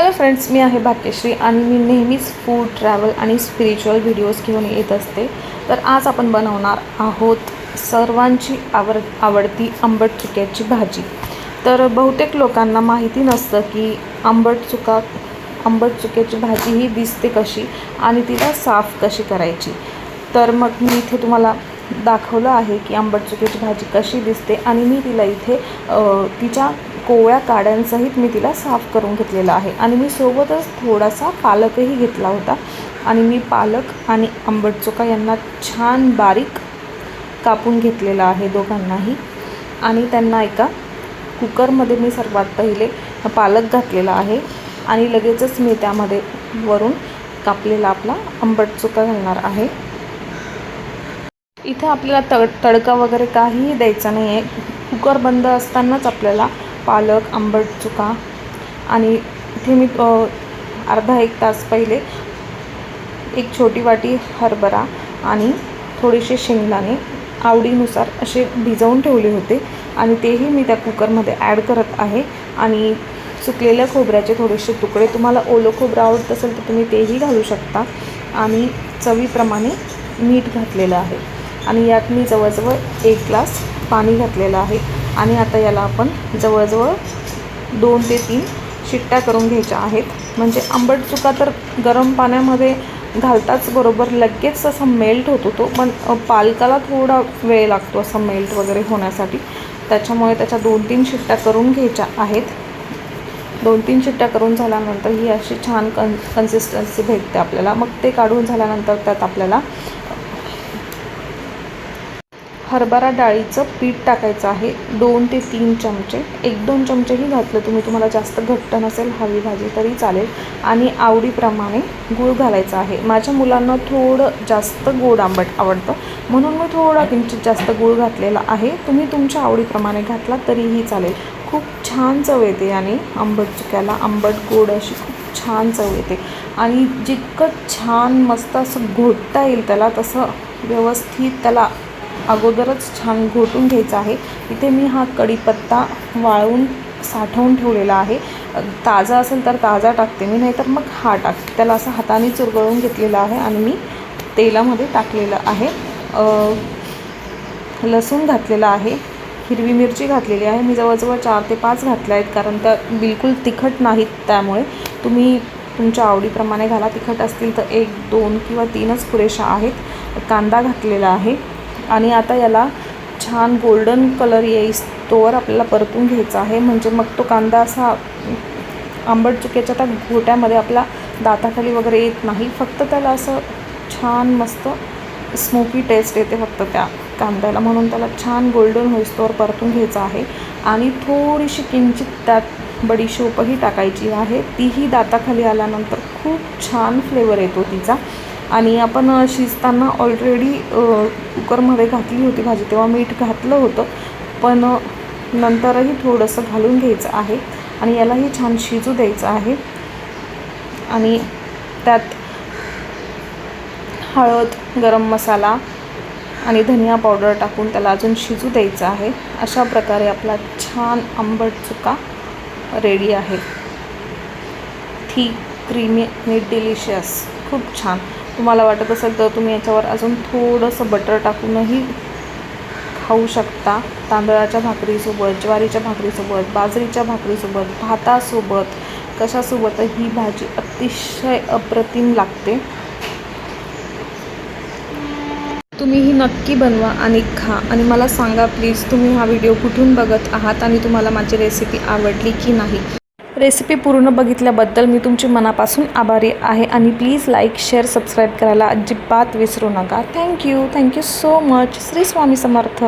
Hello friends मी आहे भाग्यश्री आणि मी नेहमीच फूड ट्रॅव्हल आणि स्पिरिच्युअल व्हिडिओज घेऊन येत असते. तर आज आपण बनवणार आहोत सर्वांची आवड आवडती आंबट चुक्याची भाजी. तर बहुतेक लोकांना माहिती नसतं की आंबट चुका आंबट चुक्याची भाजी ही दिसते कशी आणि तिला साफ कशी करायची. तर मग मी इथे तुम्हाला दाखवलं आहे की आंबट चुक्याची भाजी कशी दिसते आणि मी तिला इथे तिच्या कोवळ्या काड्यांसहित मी तिला साफ करून घेतलेला आहे. आणि मी सोबतच थोडासा पालकही घेतला होता. आणि मी पालक आणि आंबट चुका यांना छान बारीक कापून घेतलेला आहे दोघांनाही. आणि त्यांना एका कुकरमध्ये मी सर्वात पहिले पालक घातलेला आहे. आणि लगेचच मी त्यामध्ये वरून कापलेला आपला आंबट चुका घालणार आहे. इथे आपल्याला तड तडका वगैरे काहीही द्यायचा नाही आहे कुकर बंद असतानाच आपल्याला पालक आंबट चुका. आणि इथे मी अर्धा एक तास पहिले एक छोटी वाटी हरभरा आणि थोडेसे शेंगदाणे आवडीनुसार असे भिजवून ठेवले होते. आणि तेही मी त्या कुकरमध्ये ॲड करत आहे. आणि सुकलेल्या खोबऱ्याचे थोडेसे तुकडे. तुम्हाला ओलं खोबरं आवडत असेल तर तुम्ही तेही घालू शकता. आणि चवीप्रमाणे मीठ घातलेलं आहे. आणि यात मी जवळजवळ एक ग्लास पाणी घातलेलं आहे. आणि आता याला आपण जवळजवळ दोन ते तीन शिट्ट्या करून घ्यायच्या आहेत. म्हणजे आंबट चुका तर गरम पाण्यामध्ये घालताच बरोबर लगेच असा मेल्ट होतो तो पण पालकाला थोडा वेळ लागतो असं मेल्ट वगैरे होण्यासाठी. त्याच्यामुळे त्याच्या दोन तीन शिट्ट्या करून घ्यायच्या आहेत. दोन तीन शिट्ट्या करून झाल्यानंतर ही अशी छान कन कन्सिस्टन्सी भेटते आपल्याला. मग ते काढून झाल्यानंतर त्यात आपल्याला हरभरा डाळीचं पीठ टाकायचं आहे. दोन ते तीन चमचे. एक दोन चमचेही घातलं तुम्ही. तुम्हाला जास्त घट्ट नसेल हवी भाजी तरी चालेल. आणि आवडीप्रमाणे गूळ घालायचा आहे. माझ्या मुलांना थोडं जास्त गोड आंबट आवडतं. म्हणून मी थोडा किंचित जास्त गूळ घातलेला आहे. तुम्ही तुमच्या आवडीप्रमाणे घातला तरीही चालेल. खूप छान चव येते आणि आंबट चुक्याला आंबट गोड अशी खूप छान चव येते. आणि जितकं छान मस्त असं घोटता येईल त्याला तसं व्यवस्थित त्याला अगोदरच छान घोटून घ्यायचं आहे. इथे मी हा कढीपत्ता वाळवून साठवून ठेवलेला आहे. ताजा असेल तर ताजा टाकते मी नाहीतर मग हा टाकते. त्याला असं हाताने चुरगळून घेतलेला आहे आणि मी तेलामध्ये टाकलेलं आहे. लसूण घातलेला आहे. हिरवी मिरची घातलेली आहे. मी जवळजवळ चार ते पाच घातल्या आहेत कारण त्या बिलकुल तिखट नाहीत त्यामुळे. तुम्ही तुमच्या आवडीप्रमाणे घाला. तिखट असतील तर एक दोन किंवा तीनच पुरेशा आहेत. कांदा घातलेला आहे. आणि आता याला छान गोल्डन कलर येईस तोवर आपल्याला परतून घ्यायचा आहे. म्हणजे मग तो कांदा असा आंबट चुक्याच्या त्या घोट्यामध्ये आपला दाताखाली वगैरे येत नाही. फक्त त्याला असं छान मस्त स्मोकी टेस्ट येते फक्त त्या कांद्याला. म्हणून त्याला छान गोल्डन होईस्तोवर परतून घ्यायचा आहे. आणि थोडीशी किंचित त्यात बडीशोपही टाकायची आहे. तीही दाताखाली आल्यानंतर खूप छान फ्लेवर येतो तिचा. आणि आपण शिजताना ऑलरेडी कुकरमध्ये घातली होती भाजी तेव्हा मीठ घातलं होतं. पण नंतरही थोडंसं घालून घ्यायचं आहे आणि यालाही छान शिजू द्यायचं आहे. आणि त्यात हळद गरम मसाला आणि धनिया पावडर टाकून त्याला अजून शिजू द्यायचं आहे. अशा प्रकारे आपला छान आंबट चुका रेडी आहे. थी क्रीमी आणि डिलिशियस खूप छान. तुम्हाला वाटत असेल तर तुम्ही याच्यावर अजून थोडंसं बटर टाकूनही खाऊ शकता. तांदळाच्या भाकरीसोबत ज्वारीच्या भाकरीसोबत बाजरीच्या भाकरीसोबत भातासोबत कशासोबत ही भाजी अतिशय अप्रतिम लागते. तुम्ही ही नक्की बनवा आणि खा. आणि मला सांगा प्लीज तुम्ही हा व्हिडिओ कुठून बघत आहात आणि तुम्हाला माझी रेसिपी आवडली की नाही? रेसिपी पूर्ण बघितल्याबद्दल मी तुमची मनापासून आभारी आहे आणि प्लीज लाईक शेअर सबस्क्राईब करायला अजिबात विसरू नका. Thank you thank you so much Shri Swami Samarth.